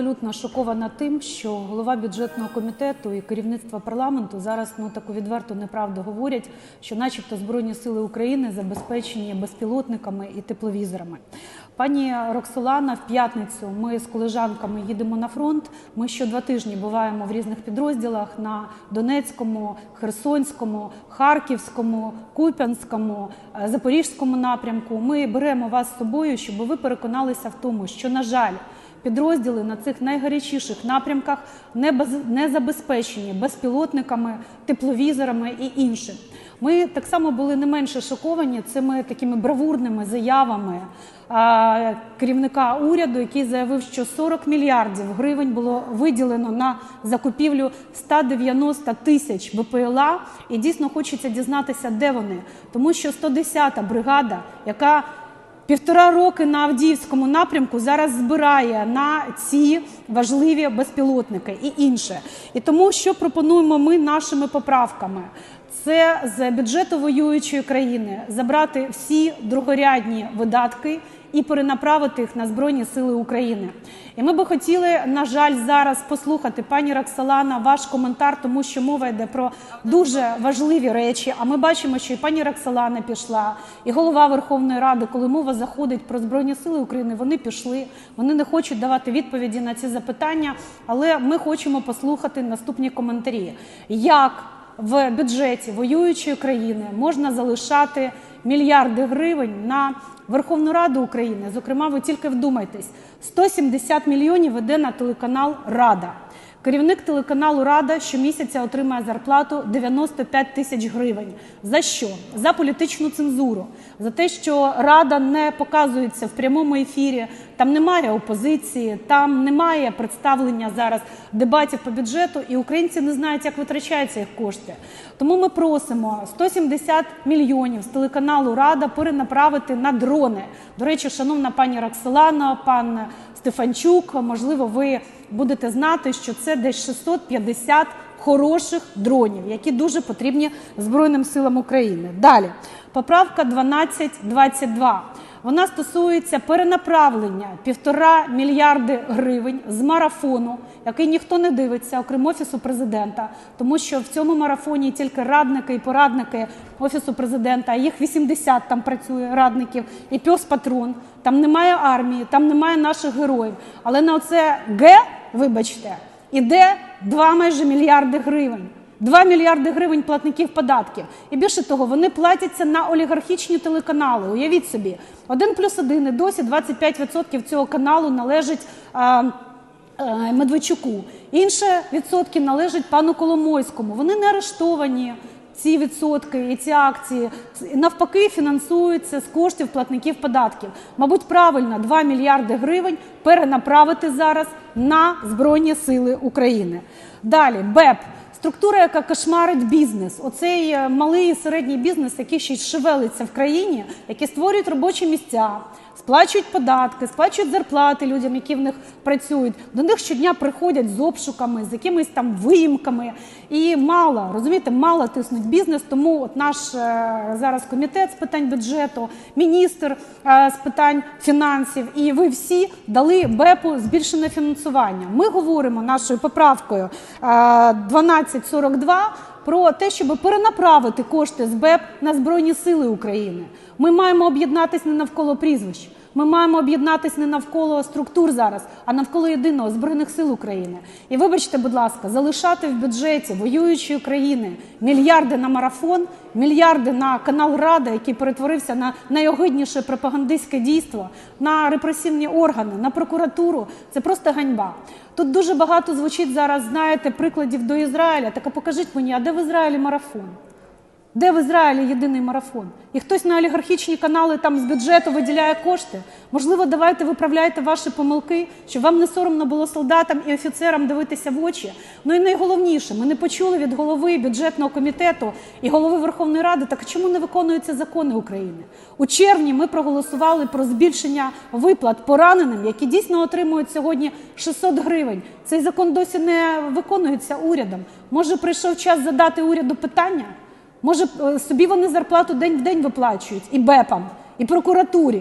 абсолютно шокована тим, що голова бюджетного комітету і керівництво парламенту зараз ну таку відверту неправду говорять, що, начебто, збройні сили України забезпечені безпілотниками і тепловізорами. Пані Роксолана, в п'ятницю ми з колежанками їдемо на фронт. Ми що два тижні буваємо в різних підрозділах на Донецькому, Херсонському, Харківському, Куп'янському, е, Запорізькому напрямку. Ми беремо вас з собою, щоб ви переконалися в тому, що на жаль. Підрозділи на цих найгарячіших напрямках не, без, забезпечені безпілотниками, тепловізорами і іншим. Ми так само були не менше шоковані цими такими бравурними заявами керівника уряду, який заявив, що 40 мільярдів гривень було виділено на закупівлю 190 тисяч БПЛА. І дійсно хочеться дізнатися, де вони, тому що 110-та бригада, яка Півтора роки на Авдіївському напрямку зараз збирає на ці важливі безпілотники і інше. І тому, що пропонуємо ми нашими поправками, це з бюджету воюючої країни забрати всі другорядні видатки і перенаправити їх на Збройні Сили України. І ми би хотіли, на жаль, зараз послухати пані Роксолана ваш коментар, тому що мова йде про дуже важливі речі. А ми бачимо, що і пані Роксолана пішла, і голова Верховної Ради, коли мова заходить про Збройні Сили України, вони пішли. Вони не хочуть давати відповіді на ці запитання, але ми хочемо послухати наступні коментарі. Як в бюджеті воюючої країни можна залишати мільярди гривень на Верховну Раду України. Зокрема, ви тільки вдумайтесь: 170 мільйонів іде на телеканал Рада. Керівник телеканалу Рада щомісяця отримає зарплату 95 тисяч гривень. За що? За політичну цензуру, за те, що Рада не показується в прямому ефірі, там немає опозиції, там немає представлення зараз дебатів по бюджету, і українці не знають, як витрачаються їх кошти. Тому ми просимо 170 мільйонів з телеканалу Рада перенаправити на дрони. До речі, шановна пані Роксолана, пан Стефанчук, можливо, ви будете знати, що це десь 650 хороших дронів, які дуже потрібні Збройним силам України. Далі, поправка 1222. Вона стосується перенаправлення півтора мільярди гривень з марафону, який ніхто не дивиться, окрім офісу президента, тому що в цьому марафоні тільки радники і порадники офісу президента, їх 80 там працює радників, і пес патрон. Там немає армії, там немає наших героїв. Але на оце Г, вибачте, іде 2 майже мільярди гривень. 2 мільярди гривень платників податків. І більше того, вони платяться на олігархічні телеканали. Уявіть собі, один плюс один і досі 25% цього каналу належить а, а, Медведчуку. Інші відсотки належать пану Коломойському. Вони не арештовані. Ці відсотки і ці акції навпаки фінансуються з коштів платників податків. Мабуть, правильно 2 мільярди гривень перенаправити зараз на Збройні Сили України. Далі БЕП. Структура, яка кошмарить бізнес, оцей е, малий і середній бізнес, який ще й шевелиться в країні, які створюють робочі місця, сплачують податки, сплачують зарплати людям, які в них працюють. До них щодня приходять з обшуками, з якимись там виїмками. І мало розумієте, мало тиснуть бізнес. Тому от наш е, зараз комітет з питань бюджету, міністр е, з питань фінансів, і ви всі дали БЕПу збільшене фінансування. Ми говоримо нашою поправкою 12 1342 про те, щоб перенаправити кошти з БЕП на Збройні Сили України. Ми маємо об'єднатися не навколо прізвищ. Ми маємо об'єднатися не навколо структур зараз, а навколо єдиного збройних сил України. І вибачте, будь ласка, залишати в бюджеті воюючої країни мільярди на марафон, мільярди на канал Рада, який перетворився на найогидніше пропагандистське дійство, на репресивні органи, на прокуратуру. Це просто ганьба. Тут дуже багато звучить зараз, знаєте, прикладів до Ізраїля. Так а покажіть мені, а де в Ізраїлі марафон? Де в Ізраїлі єдиний марафон? І хтось на олігархічні канали там з бюджету виділяє кошти? Можливо, давайте виправляйте ваші помилки, щоб вам не соромно було солдатам і офіцерам дивитися в очі. Ну і найголовніше, ми не почули від голови бюджетного комітету і голови Верховної Ради, так чому не виконуються закони України? У червні ми проголосували про збільшення виплат пораненим, які дійсно отримують сьогодні 600 гривень. Цей закон досі не виконується урядом. Може, прийшов час задати уряду питання? Може, е, собі вони зарплату день в день виплачують і БЕПам, і прокуратурі.